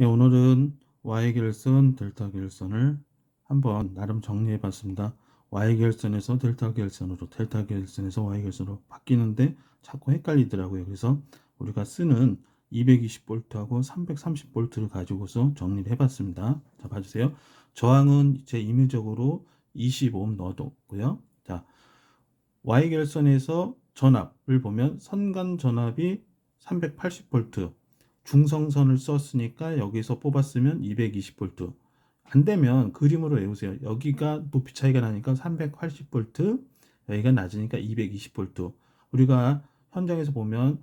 예, 오늘은 Y 결선, 델타 결선을 한번 나름 정리해 봤습니다. Y 결선에서 델타 결선으로, 델타 결선에서 Y 결선으로 바뀌는데 자꾸 헷갈리더라고요. 그래서 우리가 쓰는 220V하고 330V를 가지고서 정리를 해 봤습니다. 자, 봐주세요. 저항은 제 임의적으로 25옴 넣어뒀고요. 자, Y 결선에서 전압을 보면 선간 전압이 380V, 중성선을 썼으니까 여기서 뽑았으면 220V. 안 되면 그림으로 외우세요. 여기가 높이 차이가 나니까 380V, 여기가 낮으니까 220V. 우리가 현장에서 보면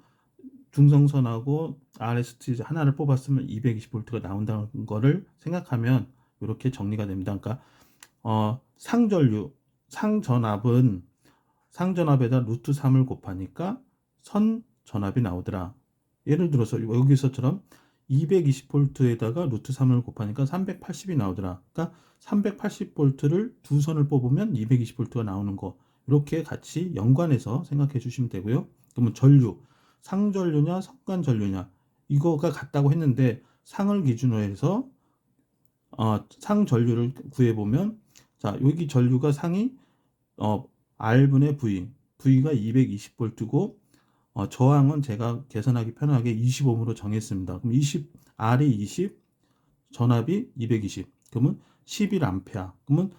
중성선하고 RST 하나를 뽑았으면 220V가 나온다는 거를 생각하면 이렇게 정리가 됩니다. 그러니까 어, 상전류, 상전압은 상전압에다 루트 3을 곱하니까 선전압이 나오더라. 예를 들어서 여기서처럼 220V에다가 루트 3을 곱하니까 380이 나오더라. 그러니까 380V를 두 선을 뽑으면 220V가 나오는 거. 이렇게 같이 연관해서 생각해 주시면 되고요. 그러면 전류, 상전류냐 성간전류냐 이거가 같다고 했는데 상을 기준으로 해서 어, 상전류를 구해 보면 자 여기 전류가 상이 어, R분의 V, V가 220V고 어, 저항은 제가 계산하기 편하게 25으로 정했습니다. 그럼 20, R이 20, 전압이 220. 그러면 11A. 그러면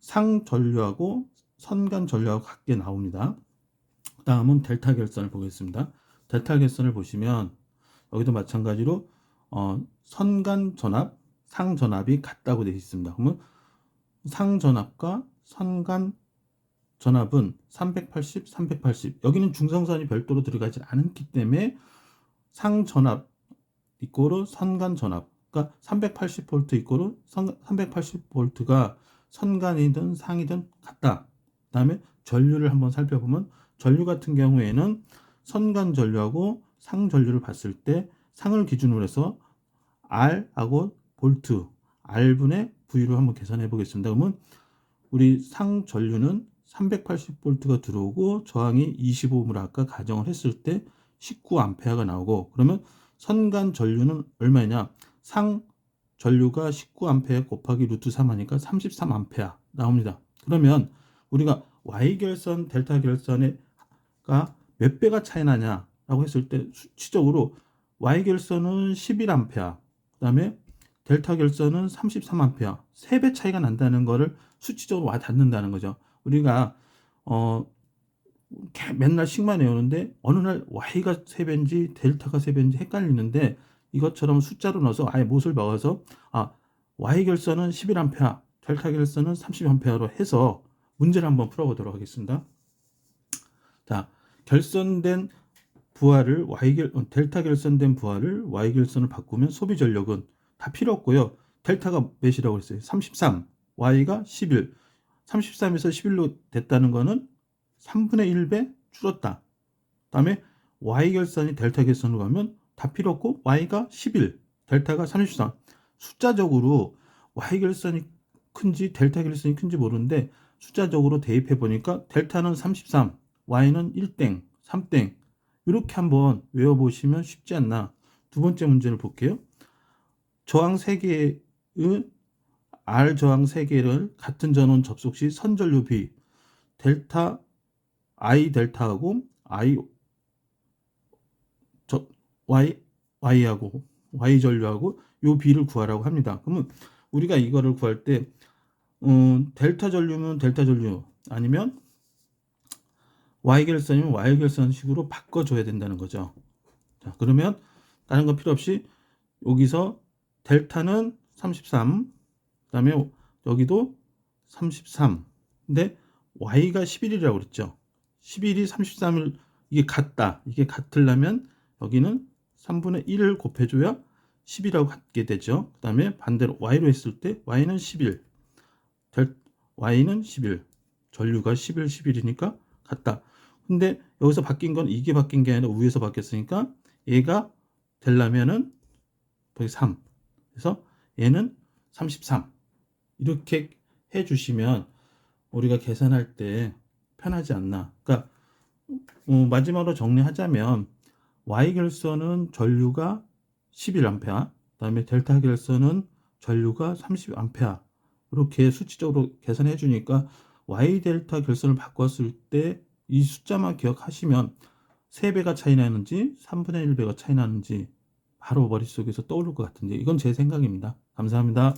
상전류하고 선간전류하고 같게 나옵니다. 다음은 델타 결선을 보겠습니다. 델타 결선을 보시면 여기도 마찬가지로 어, 선간 전압, 상 전압이 같다고 되어 있습니다. 그러면 상 전압과 선간 전압은 380, 380. 여기는 중성선이 별도로 들어가지 않기 때문에 상 전압 이꼬르 선간 전압. 그러니까 380V 이꼬르 380V가 선간이든 상이든 같다. 그다음에 전류를 한번 살펴보면 전류 같은 경우에는 선간 전류하고 상 전류를 봤을 때 상을 기준으로 해서 R하고 볼트, R분의 V로 한번 계산해 보겠습니다. 그러면 우리 상 전류는 380V가 들어오고 저항이 25옴을 아까 가정을 했을 때 19A가 나오고 그러면 선간 전류는 얼마냐? 상 전류가 19A 곱하기 루트 3 하니까 33A 나옵니다. 그러면 우리가 Y 결선, 델타 결선에가 몇 배가 차이 나냐 라고 했을 때 수치적으로 Y 결선은 11A, 그다음에 델타 결선은 33A, 3배 차이가 난다는 것을 수치적으로 와 닿는다는 거죠. 우리가 어 맨날 식만 외우는데 어느 날 y가 3배인지 델타가 3배인지 헷갈리는데 이것처럼 숫자로 넣어서 아예 못을 박아서 아 y 결선은 11A, 델타 결선은 30A로 해서 문제를 한번 풀어보도록 하겠습니다. 자, 결선된 부하를 y 결 어, 델타 결선된 부하를 y 결선을 바꾸면 소비 전력은 다 필요 없고요. 델타가 몇이라고 했어요? 33, y가 11. 33에서 11로 됐다는 거는 3분의 1배 줄었다. 다음에 y 결선이 델타 결선으로 가면 다 필요 없고 y가 11, 델타가 33. 숫자적으로 y 결선이 큰지 델타 결선이 큰지 모르는데 숫자적으로 대입해 보니까 델타는 33, y는 1땡, 3땡 이렇게 한번 외워 보시면 쉽지 않나. 두 번째 문제를 볼게요. 저항 3개의 R 저항 3개를 같은 전원 접속 시 선전류 B 델타 I 델타하고 I 저 Y Y하고 Y 전류하고 요 B를 구하라고 합니다. 그러면 우리가 이거를 구할 때 음, 델타 전류면 델타 전류 아니면 Y 결선이면 Y 결선식으로 바꿔 줘야 된다는 거죠. 자, 그러면 다른 거 필요 없이 여기서 델타는 33, 그 다음에 여기도 33. 근데 y가 11이라고 그랬죠. 11이 33을 이게 같다. 이게 같으려면 여기는 3분의 1을 곱해줘야 10이라고 같게 되죠. 그 다음에 반대로 y로 했을 때 y는 11. y는 11. 전류가 11, 11이니까 같다. 근데 여기서 바뀐 건 이게 바뀐 게 아니라 위에서 바뀌었으니까 얘가 되려면은 여기 3. 그래서 얘는 33. 이렇게 해 주시면 우리가 계산할 때 편하지 않나. 그러니까 어, 마지막으로 정리하자면 Y 결선은 전류가 11A, 그다음에 델타 결선은 전류가 30A 이렇게 수치적으로 계산해 주니까 Y 델타 결선을 바꿨을 때 이 숫자만 기억하시면 3배가 차이 나는지 3분의 1배가 차이 나는지 바로 머릿속에서 떠오를 것 같은데 이건 제 생각입니다. 감사합니다.